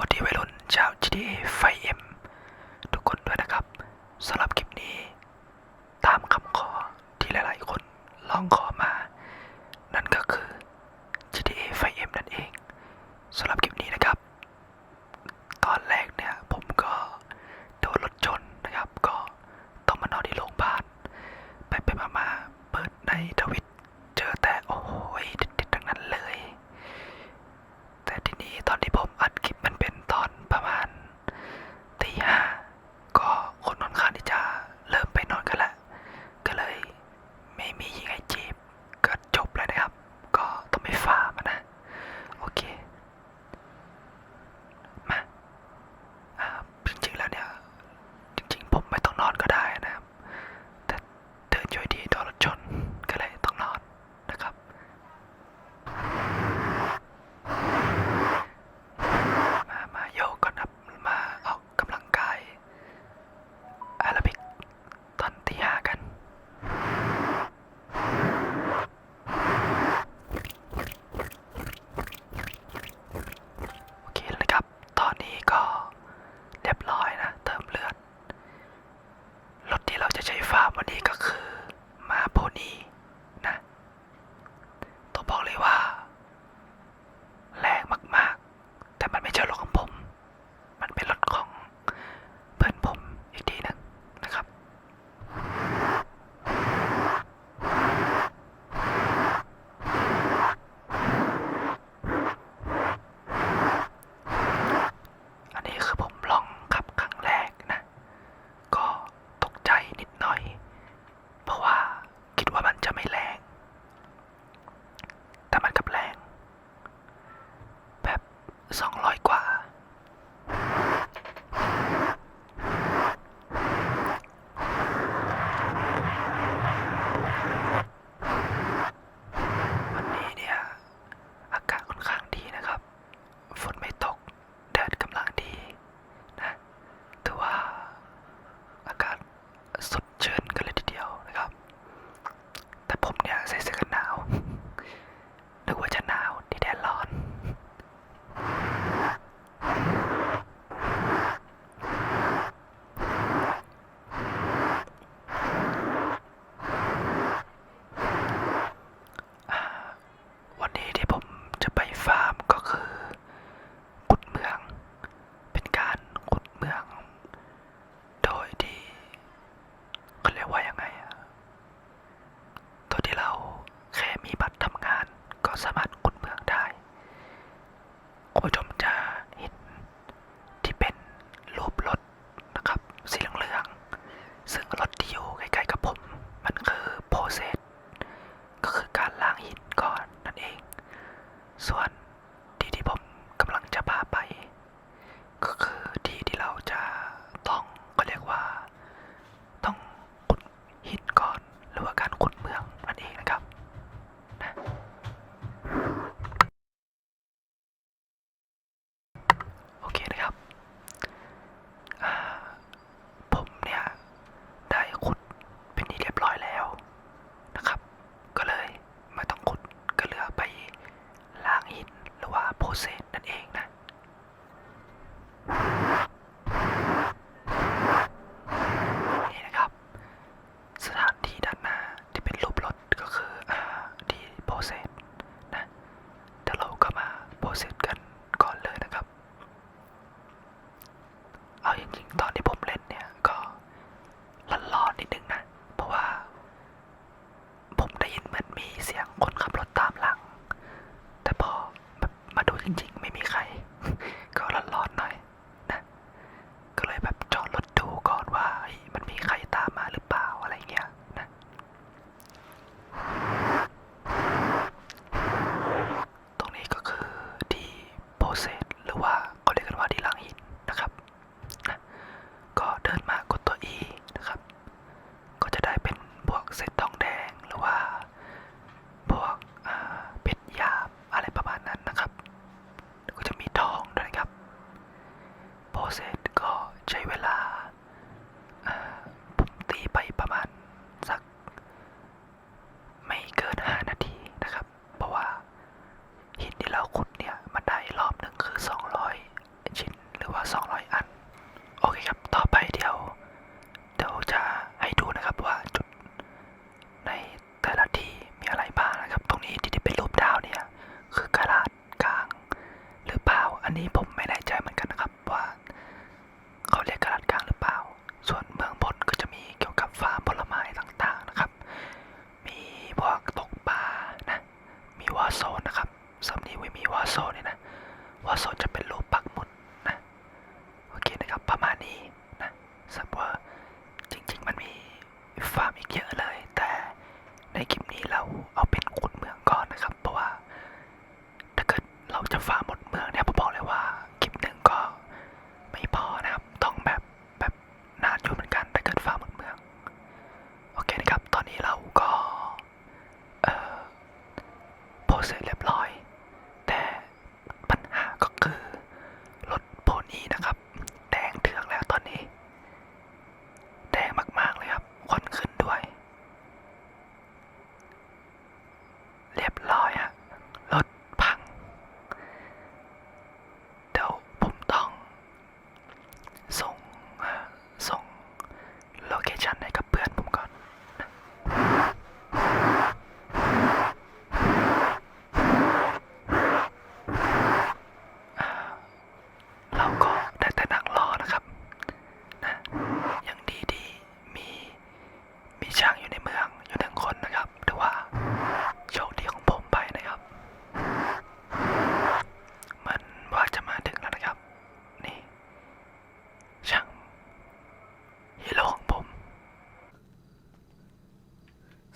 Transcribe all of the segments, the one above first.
วัสดี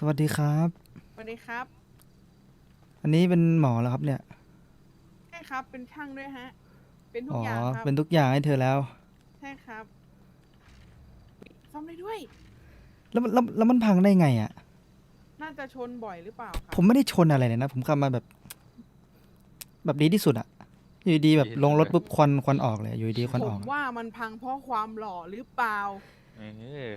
สวัสดีครับ สวัสดีครับ อันนี้เป็นหมอแล้วครับเนี่ย ใช่ครับ เป็นช่างด้วยฮะ เป็นทุอ๋กออย่างครับ เป็นทุกอย่างให้เธอแล้ว ใช่ครับ ซ่อมได้ด้วย แล้วมันแล้วแล้วมันพังได้ไงอะ น่าจะชนบ่อยหรือเปล่าครับผมไม่ได้ชนอะไรเลยนะ ผมขับมาแบบ แบบดีที่สุดอะอยู่ดีๆแบบลงรถปุ๊บควันควันออกเลย อยู่ดีๆควันผออมกว่ามันพังเพราะความหล่อหรือเปล่า เออ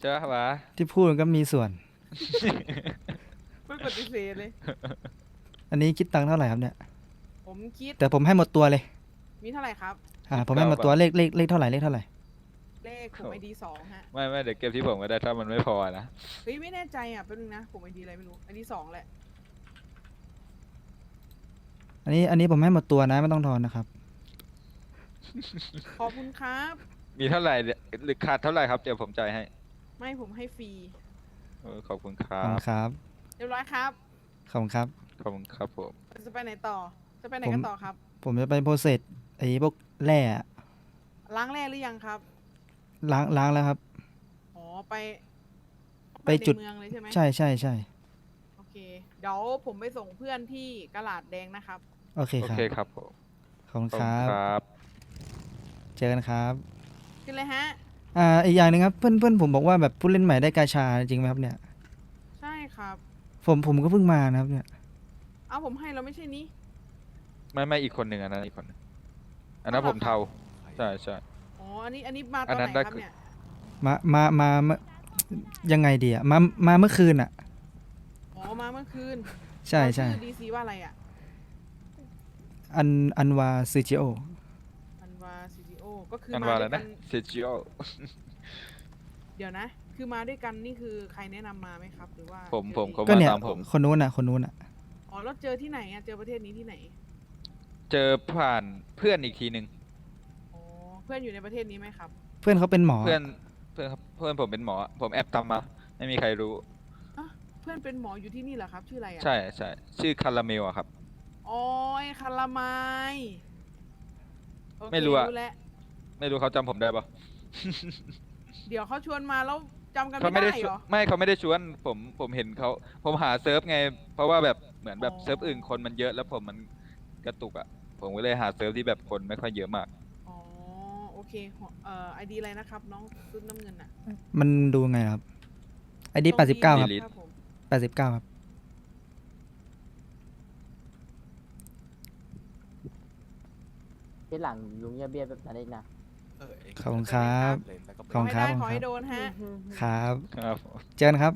เจ้าหวะที่พูดมันก็มีส่วน ไม่ปฏิเสธเลย อันนี้คิดตังค์เท่าไหร่ครับเนี่ย ผมคิดแต่ผมให้หมดตัวเลย มีเท่าไหร่ครับ อ่า ผมให้หมดตัวเลขเลขเลขเท่าไหร่เลขเท่าไหร่ เลขผมไอดีสองฮะ ไม่ไม่เดี๋ยวเก็บที่ผมก็ได้ถ้ามันไม่พอนะ เฮ้ยไม่แน่ใจอะแป๊บนึงนะ ผมไอดีอะไรไม่รู้ไอดีสองแหละ อันนี้อันนี้ผมให้หมดตัวนะไม่ต้องทอนนะครับ ขอบคุณครับ มีเท่าไหร่เนี่ยหรือขาดเท่าไหร่ครับเดี๋ยวผมจ่ายให้ ไม่ผมให้ฟรี เออขอบคุณคขรัอบคุณบครับ เรียบร้อยครับ ขอบคุณครับ ขอบคุณครับผม จะไปไหนต่อ จะไปไหนผมกันต่อครับ ผมจะไปโปรเซสไอ้พวกแร่อะล้างแร่หรือยังครับ ล้างล้างแล้วครับ อ๋อ ไปไปจุด ในเมืองเลยใช่ไหมใช่ใช่ใช่โอเค เดี๋ยวผมไปส่งเพื่อนที่กระลาดแดงนะครับ โอเคโอครับ เคครับผมขอบคุณขอบคคุรัณบ ครับ เจอกันครับ ขึ้นเลยฮะ อ่าอีกอย่างหนึ่งครับเพื่อนเพื่อนผมบอกว่าแบบผู้เล่นใหม่ได้กาชาจริงไหมครับเนี่ยใช่ครับ ผมผมก็เพิ่งมานะครับเนี่ยเอาผมให้เราไม่ใช่นี้ ไม่ไม่อีกคนหนึ่งอันนั้นอีกคนหนึ่งอันนั้นเอาเหรอผมเทาใช่ใช่ อ๋อ อันนี้ อันนี้มาตอัอนนนั้ไหนนได้ครับเนี่ย มามามามายังไงดีอะมามาเมื่อคืนอะอ๋อ มาเมื่อคืนใช่ใช่ดีซีว่าอะไรอะ อันอันวาซิจิโออันวาซีจีโอ ก็คืออันมาว่าอะด้ไรวยกันะนเซจิโอเดี๋ยวนะ คือมาด้วยกันนี่คือใครแนะนำมาไหมครับ หรือว่าผมจอผมเองเขาก็มาเนี่ย ตามผม คนนู้นอะคนนู้นอะอ๋อแล้วเจอที่ไหนอะเจอประเทศนี้ที่ไหนเจอผ่านเพื่อนอีกทีหนึ่งอ๋อเพื่อนอยู่ในประเทศนี้ไหมครับ เพื่อนเขาเป็นหมอ เพื่อนเพื่อนครับเพื่อนผมเป็นหมอ ผมแอบตามมา ไม่มีใครรู้ เพื่อนเป็นหมออยู่ที่นี่เหรอครับ ชื่ออะไรอะใช่ใช่ชื่อคาราเมลอะครับ อ๋อไอ้คาราไมายโอเคไม่รู้อะ แล้ว ไม่รู้เขาจำผมได้ปะเดี๋ยวเขาชวนมาแล้วจำกันเขาไม่ไม่ได้ได้ชเหวรนอ ไม่เขาไม่ได้ชวนผมผมเห็นเขาผมหาเซิร์ฟไง เพราะว่าแบบเหมือนแบบอ๋อ เซิร์ฟอื่นคนมันเยอะแล้วผมมันกระตุกอะผมก็เลยหาเซิร์ฟที่แบบคนไม่ค่อยเยอะมาก อ๋อโอเคหัวเอ่อไอดีอะไรนะครับ น้องชุดน้ำเงินอะมันดูไงครับ ไอดีแปดสิบเก้าครับดีลิทครับผม แปดสิบเก้าครับ ที่หลังลุงเงียบเบียบแบบนั้นเองนะ ขอบคุณครับขอบคุณไม่ครัได้บขอให้โดนฮะ ครับ ครับผมเจอกันครับ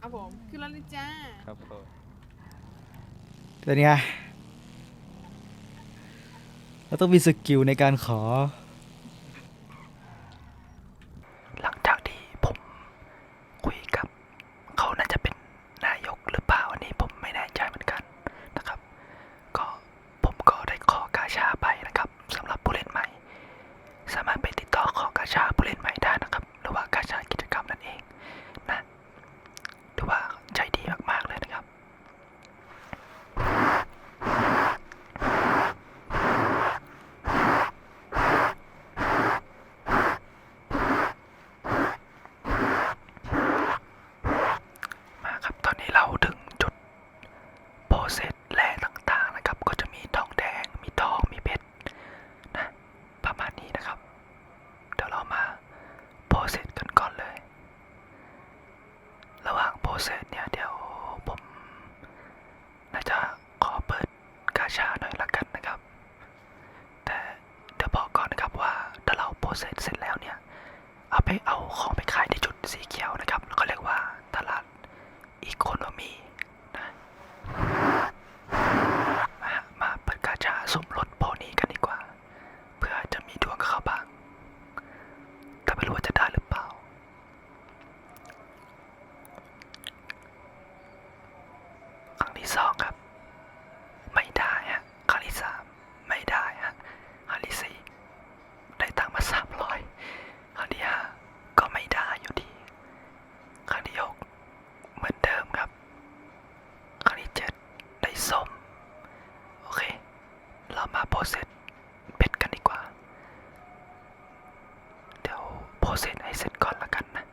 ครับผม ขึ้นแล้วนะจ้า ครับผมเป็นไงเราต้องมีสกิลในการขอ เซ็นให้เซ็นก่อนละกันนะ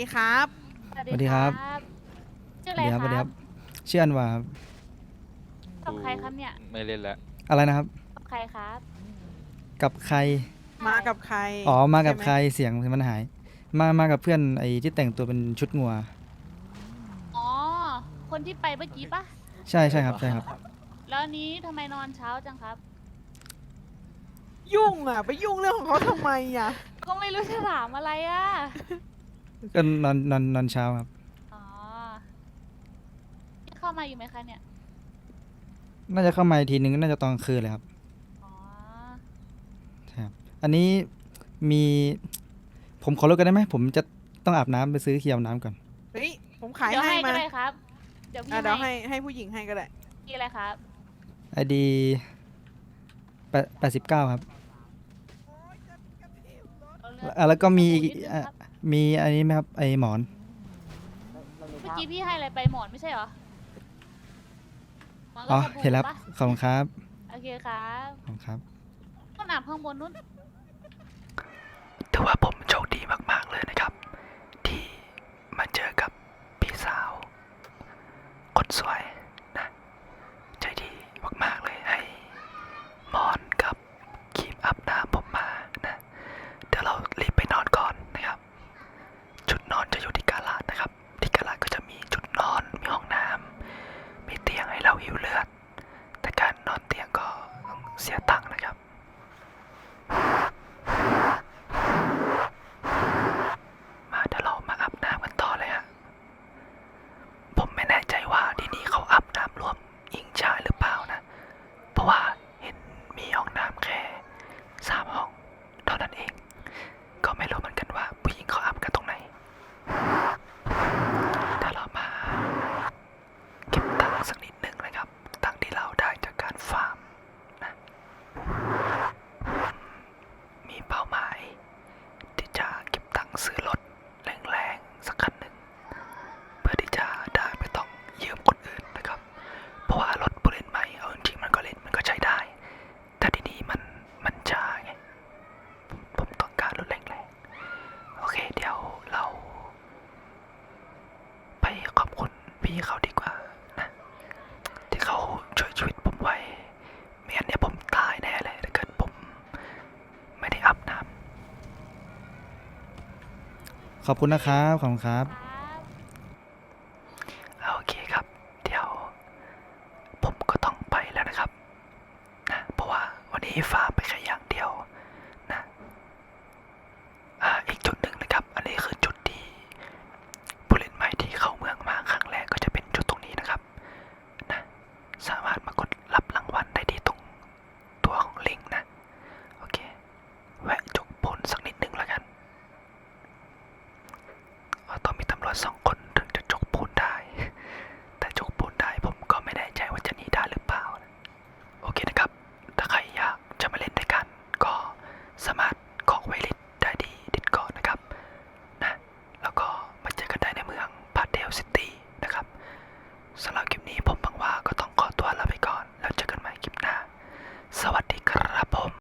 ดีครับ สวัสดีครับ ชื่ออะไรครับสวัสดีครับชื่ออันว่าครับกับใครครับเนี่ยไม่เล่นแล้วอะไรนะครับ กับใครครับ กับใครมากับใครอ๋อมากับใครเสียงมันหาย มามากับเพื่อนไอ้ที่แต่งตัวเป็นชุดงัว อ๋อ คนที่ไปเมื่อกี้ปะใช่ใช่ครับใช่ครับ แล้วนี้ทำไมนอนเช้าจังครับ ยุ่งอะ ไปยุ่งเรื่องของเขาทำไมอะ ก็ไม่รู้จะถามอะไรอะ ก็นอนนอนนอนเช้าครับ อ๋อยัเข้ามาอยู่ไหมคะเนี่ย น่าจะเข้ามาอีกทีนึงน่าจะตอนคืนเลยครับอ๋อ ครับอันนี้มีผมขอรถกันได้ไหมผมจะต้องอาบน้ำไปซื้อเคียวน้ำก่อน เฮ้ยผมขายให้มาเดี๋ยวให้ก็ได้ครับ เดี๋ยวพี่ให้ให้ให้ผู้หญิงให้ก็ได้พี่อะไรครับไอดีแปดสิบเก้าครับ อะแล้วก็มีอีกอ มีอันนี้ไหมครับไอหมอน เมื่อกี้พี่ให้อะไรไปหมอนไม่ใช่เหรออ๋อ เห็นแล้วปขอบคุณครับ โอเคครับขอบคุณครับ ต้นอาบข้างบนนู้น ถือว่าผมโชคดีมากๆเลยนะครับ ที่มาเจอกับพี่สาวคนสวย ขอบคุณนะครับ ขอบคุณครับ โอเคครับ เดี๋ยว ผมก็ต้องไปแล้วนะครับนะเพราะว่าวันนี้ฟ้าไปแค่อย่างเดียวนะอ่าอีกจุดหนึ่งนะครับ อันนี้คือจุดที่ผู้เล่นใหม่ที่เข้าเมืองมาครั้งแรกก็จะเป็นจุดตรงนี้นะครับนะสามารถมากด